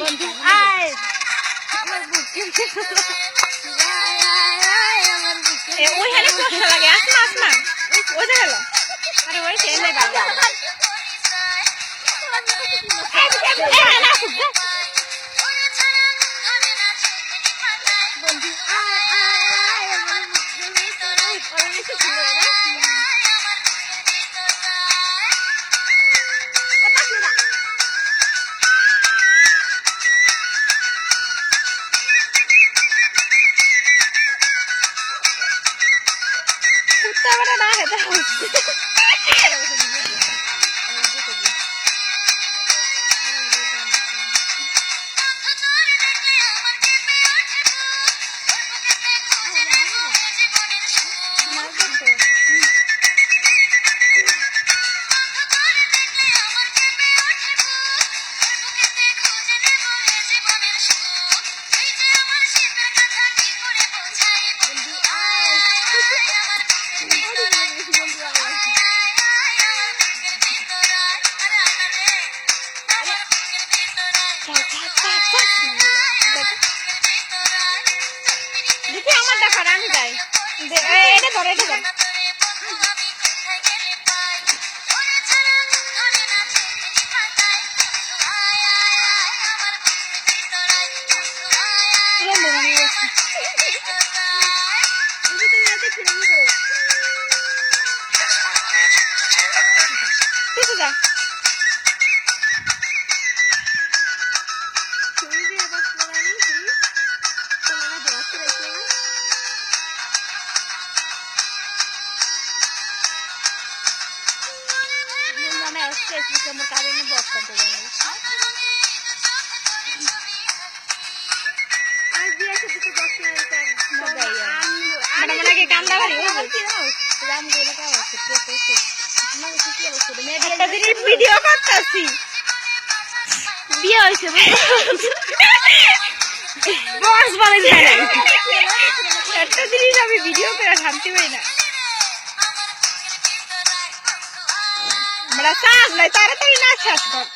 বন্ধু আয়। আমার বুকে আয় আয় আয় আমার বুকে ওইখানে কষ্ট লাগে আসমা আসমা। বেটা না এ, এটা ধর এটা ধর মেয়ে একটা জিনিস ভিডিও করতেছি। বিয়ে হয়েছে বস বলে যায় একটা জিনিস আমি ভিডিও করে শান্তি পাই না। আমরা চাষ নাই তাড়াতাড়ি না শেষ কর।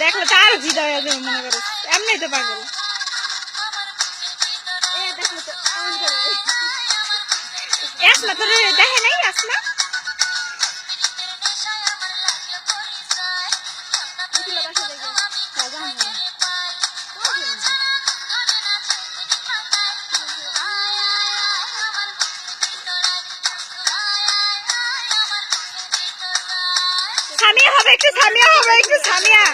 দেখলে তো আরও ভিড় হয়ে যাবে মনে করো। এমনি তো পাগল। আসমা তোর দেখে নাই আসমা সামিয়া হবে একটু সামিয়া হবে একটু সামিয়া